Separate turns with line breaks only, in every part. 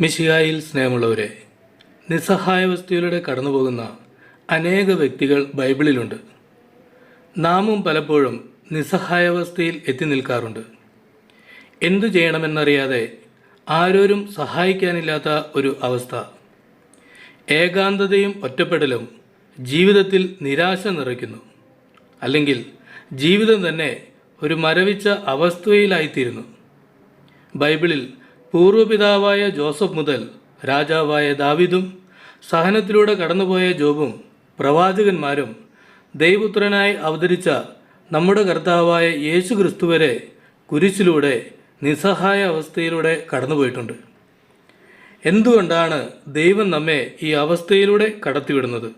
മിശിഹായിൽ സ്നേഹമുള്ളവരെ നിസ്സഹായാവസ്ഥയിലൂടെ കടന്നുപോകുന്ന അനേക വ്യക്തികൾ ബൈബിളിലുണ്ട്. നാമും പലപ്പോഴും നിസ്സഹായാവസ്ഥയിൽ എത്തി നിൽക്കാറുണ്ട്. എന്തു ചെയ്യണമെന്നറിയാതെ ആരോരും സഹായിക്കാനില്ലാത്ത ഒരു അവസ്ഥ. ഏകാന്തതയും ഒറ്റപ്പെടലും ജീവിതത്തിൽ നിരാശ നിറയ്ക്കുന്നു. അല്ലെങ്കിൽ ജീവിതം തന്നെ ഒരു മരവിച്ച അവസ്ഥയിലായിത്തീരുന്നു. ബൈബിളിൽ പൂർവപിതാവായ ജോസഫ് മുതൽ രാജാവായ ദാവിദും സഹനത്തിലൂടെ കടന്നുപോയ ജോബും പ്രവാചകന്മാരും ദൈവപുത്രനായി അവതരിച്ച നമ്മുടെ കർത്താവായ യേശു ക്രിസ്തു വരെ കുരിശിലൂടെ നിസ്സഹായ അവസ്ഥയിലൂടെ കടന്നുപോയിട്ടുണ്ട്. എന്തുകൊണ്ടാണ് ദൈവം നമ്മെ ഈ അവസ്ഥയിലൂടെ കടത്തിവിടുന്നത്?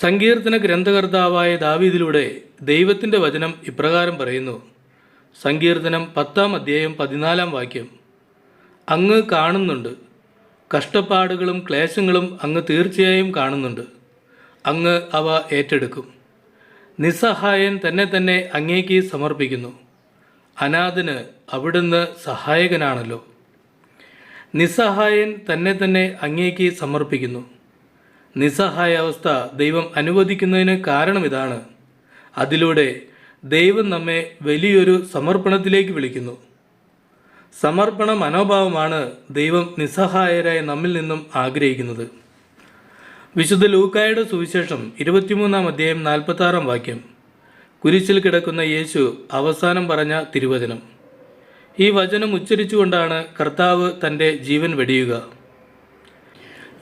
സങ്കീർത്തന ഗ്രന്ഥകർത്താവായ ദാവീദിലൂടെ ദൈവത്തിന്റെ വചനം ഇപ്രകാരം പറയുന്നു. സങ്കീർത്തനം പത്താം അധ്യായം പതിനാലാം വാക്യം. അങ്ങ് കാണുന്നുണ്ട്. കഷ്ടപ്പാടുകളും ക്ലേശങ്ങളും അങ്ങ് തീർച്ചയായും കാണുന്നുണ്ട്. അങ്ങ് അവ ഏറ്റെടുക്കും. നിസ്സഹായൻ തന്നെ തന്നെ അങ്ങേക്ക് സമർപ്പിക്കുന്നു. അനാഥന് അവിടുന്ന് സഹായകനാണല്ലോ. നിസ്സഹായൻ തന്നെ തന്നെ അങ്ങേക്ക് സമർപ്പിക്കുന്നു. നിസ്സഹായ അവസ്ഥ ദൈവം അനുവദിക്കുന്നതിന് കാരണം ഇതാണ്. അതിലൂടെ ദൈവം നമ്മെ വലിയൊരു സമർപ്പണത്തിലേക്ക് വിളിക്കുന്നു. സമർപ്പണ മനോഭാവമാണ് ദൈവം നിസ്സഹായരായ നമ്മിൽ നിന്നും ആഗ്രഹിക്കുന്നത്. വിശുദ്ധ ലൂക്കായുടെ സുവിശേഷം ഇരുപത്തിമൂന്നാം അധ്യായം നാൽപ്പത്താറാം വാക്യം. കുരിശിൽ കിടക്കുന്ന യേശു അവസാനം പറഞ്ഞ തിരുവചനം. ഈ വചനം ഉച്ചരിച്ചുകൊണ്ടാണ് കർത്താവ് തന്റെ ജീവൻ വെടിയുക.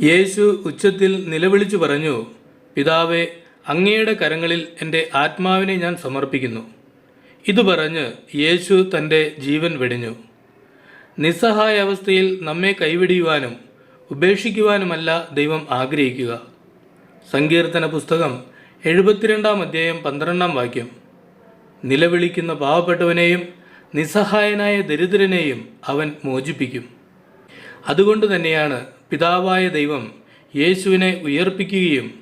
യേശു ഉച്ചത്തിൽ നിലവിളിച്ചു പറഞ്ഞു പിതാവെ അങ്ങയുടെ കരങ്ങളിൽ എന്റെ ആത്മാവിനെ ഞാൻ സമർപ്പിക്കുന്നു. ഇത് പറഞ്ഞ് യേശു തന്റെ ജീവൻ വെടിഞ്ഞു. നിസ്സഹായ അവസ്ഥയിൽ നമ്മെ കൈവിടിയുവാനും ഉപേക്ഷിക്കുവാനുമല്ല ദൈവം ആഗ്രഹിക്കുക. സങ്കീർത്തന പുസ്തകം എഴുപത്തിരണ്ടാം അധ്യായം പന്ത്രണ്ടാം വാക്യം. നിലവിളിക്കുന്ന പാവപ്പെട്ടവനെയും നിസ്സഹായനായ ദരിദ്രനെയും അവൻ മോചിപ്പിക്കും. അതുകൊണ്ട് തന്നെയാണ് പിതാവായ ദൈവം യേശുവിനെ ഉയർപ്പിക്കുകയും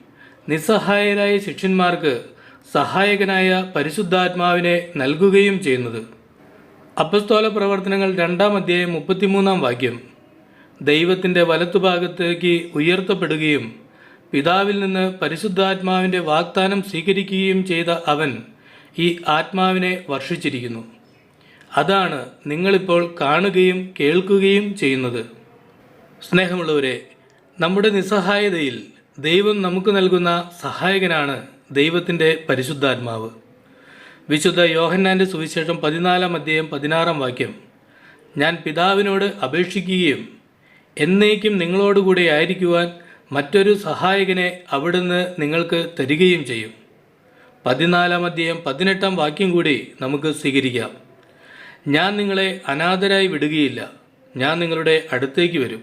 നിസ്സഹായരായ ശിഷ്യന്മാർക്ക് സഹായകനായ പരിശുദ്ധാത്മാവിനെ നൽകുകയും ചെയ്യുന്നത്. അപ്പസ്തോല പ്രവർത്തനങ്ങൾ രണ്ടാം അധ്യായം മുപ്പത്തിമൂന്നാം വാക്യം. ദൈവത്തിന്റെ വലത്തുഭാഗത്തേക്ക് ഉയർത്തപ്പെടുകയും പിതാവിൽ നിന്ന് പരിശുദ്ധാത്മാവിന്റെ വാഗ്ദാനം സ്വീകരിക്കുകയും ചെയ്ത അവൻ ഈ ആത്മാവിനെ വർഷിച്ചിരിക്കുന്നു. അതാണ് നിങ്ങളിപ്പോൾ കാണുകയും കേൾക്കുകയും ചെയ്യുന്നത്. സ്നേഹമുള്ളവരെ നമ്മുടെ നിസ്സഹായതയിൽ ദൈവം നമുക്ക് നൽകുന്ന സഹായകനാണ് ദൈവത്തിന്റെ പരിശുദ്ധാത്മാവ്. വിശുദ്ധ യോഹന്നാന്റെ സുവിശേഷം പതിനാലാം അധ്യായം പതിനാറാം വാക്യം. ഞാൻ പിതാവിനോട് അപേക്ഷിക്കുകയും എന്നേക്കും നിങ്ങളോടുകൂടെ ആയിരിക്കുവാൻ മറ്റൊരു സഹായകനെ അവിടുന്ന് നിങ്ങൾക്ക് തരികയും ചെയ്യും. പതിനാലാം അധ്യായം പതിനെട്ടാം വാക്യം കൂടി നമുക്ക് സ്വീകരിക്കാം. ഞാൻ നിങ്ങളെ അനാഥരായി വിടുകയില്ല. ഞാൻ നിങ്ങളുടെ അടുത്തേക്ക് വരും.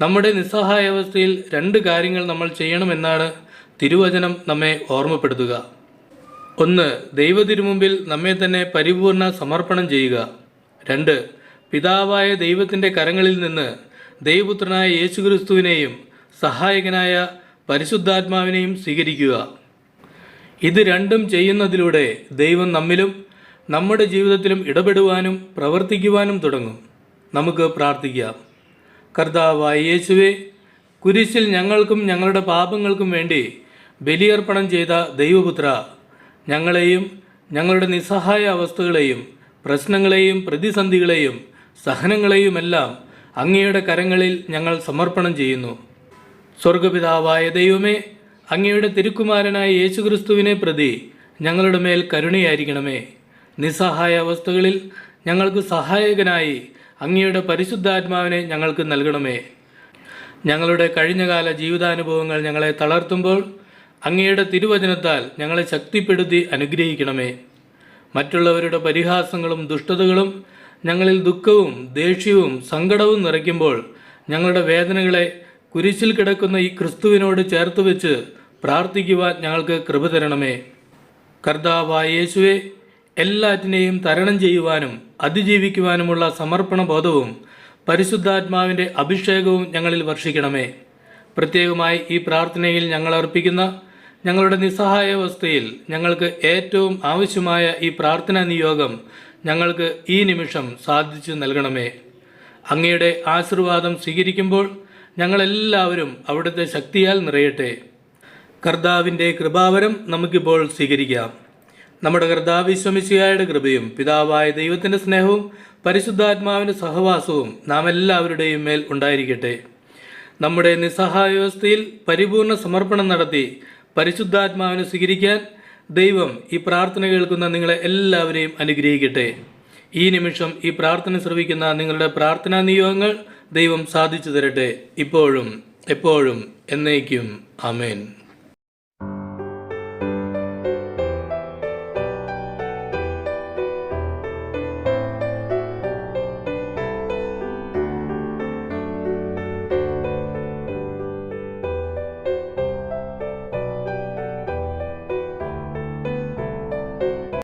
നമ്മുടെ നിസ്സഹായാവസ്ഥയിൽ രണ്ട് കാര്യങ്ങൾ നമ്മൾ ചെയ്യണമെന്നാണ് തിരുവചനം നമ്മെ ഓർമ്മപ്പെടുത്തുക. ഒന്ന് ദൈവതിരുമുമ്പിൽ നമ്മെ തന്നെ പരിപൂർണ സമർപ്പണം ചെയ്യുക. രണ്ട് പിതാവായ ദൈവത്തിന്റെ കരങ്ങളിൽ നിന്ന് ദൈവപുത്രനായ യേശുക്രിസ്തുവിനെയും സഹായകനായ പരിശുദ്ധാത്മാവിനെയും സ്വീകരിക്കുക. ഇത് രണ്ടും ചെയ്യുന്നതിലൂടെ ദൈവം നമ്മിലും നമ്മുടെ ജീവിതത്തിലും ഇടപെടുവാനും പ്രവർത്തിക്കുവാനും തുടങ്ങും. നമുക്ക് പ്രാർത്ഥിക്കാം. കർത്താവായ യേശുവെ കുരിശിൽ ഞങ്ങൾക്കും ഞങ്ങളുടെ പാപങ്ങൾക്കും വേണ്ടി ബലിയർപ്പണം ചെയ്ത ദൈവപുത്ര ഞങ്ങളെയും ഞങ്ങളുടെ നിസ്സഹായ അവസ്ഥകളെയും പ്രശ്നങ്ങളെയും പ്രതിസന്ധികളെയും സഹനങ്ങളെയുമെല്ലാം അങ്ങയുടെ കരങ്ങളിൽ ഞങ്ങൾ സമർപ്പണം ചെയ്യുന്നു. സ്വർഗപിതാവായ ദൈവമേ അങ്ങയുടെ തിരുക്കുമാരനായ യേശുക്രിസ്തുവിനെ പ്രതി ഞങ്ങളുടെ മേൽ കരുണയായിരിക്കണമേ. നിസ്സഹായ അവസ്ഥകളിൽ ഞങ്ങൾക്ക് സഹായകനായി അങ്ങയുടെ പരിശുദ്ധാത്മാവിനെ ഞങ്ങൾക്ക് നൽകണമേ. ഞങ്ങളുടെ കഴിഞ്ഞകാല ജീവിതാനുഭവങ്ങൾ ഞങ്ങളെ തളർത്തുമ്പോൾ അങ്ങയുടെ തിരുവചനത്താൽ ഞങ്ങളെ ശക്തിപ്പെടുത്തി അനുഗ്രഹിക്കണമേ. മറ്റുള്ളവരുടെ പരിഹാസങ്ങളും ദുഷ്ടതകളും ഞങ്ങളിൽ ദുഃഖവും ദേഷ്യവും സങ്കടവും നിറയ്ക്കുമ്പോൾ ഞങ്ങളുടെ വേദനകളെ കുരിശിൽ കിടക്കുന്ന ഈ ക്രിസ്തുവിനോട് ചേർത്ത് വെച്ച് പ്രാർത്ഥിക്കുവാൻ ഞങ്ങൾക്ക് കൃപ തരണമേ. കർത്താവായ യേശുവെ എല്ലാറ്റിനെയും തരണം ചെയ്യുവാനും അതിജീവിക്കുവാനുമുള്ള സമർപ്പണ ബോധവും പരിശുദ്ധാത്മാവിന്റെ അഭിഷേകവും ഞങ്ങളിൽ വർഷിക്കണമേ. പ്രത്യേകമായി ഈ പ്രാർത്ഥനയിൽ ഞങ്ങൾ അർപ്പിക്കുന്ന ഞങ്ങളുടെ നിസ്സഹായാവസ്ഥയിൽ ഞങ്ങൾക്ക് ഏറ്റവും ആവശ്യമായ ഈ പ്രാർത്ഥനാ നിയോഗം ഞങ്ങൾക്ക് ഈ നിമിഷം സാധിച്ചു നൽകണമേ. അങ്ങയുടെ ആശീർവാദം സ്വീകരിക്കുമ്പോൾ ഞങ്ങളെല്ലാവരും അവിടുത്തെ ശക്തിയാൽ നിറയട്ടെ. കർത്താവിന്റെ കൃപാവരം നമുക്കിപ്പോൾ സ്വീകരിക്കാം. നമ്മുടെ കർത്താവ് വിശ്വമിശിയായുടെ കൃപയും പിതാവായ ദൈവത്തിന്റെ സ്നേഹവും പരിശുദ്ധാത്മാവിന്റെ സഹവാസവും നാം എല്ലാവരുടെയും മേൽ ഉണ്ടായിരിക്കട്ടെ. നമ്മുടെ നിസ്സഹായാവസ്ഥയിൽ പരിപൂർണ സമർപ്പണം നടത്തി പരിശുദ്ധാത്മാവിനെ സ്വീകരിക്കാൻ ദൈവം ഈ പ്രാർത്ഥന കേൾക്കുന്ന നിങ്ങളെ എല്ലാവരെയും അനുഗ്രഹിക്കട്ടെ. ഈ നിമിഷം ഈ പ്രാർത്ഥന ശ്രവിക്കുന്ന നിങ്ങളുടെ പ്രാർത്ഥനാ നിയോഗങ്ങൾ ദൈവം സാധിച്ചു തരട്ടെ. ഇപ്പോഴും എപ്പോഴും എന്നേക്കും. ആമേൻ.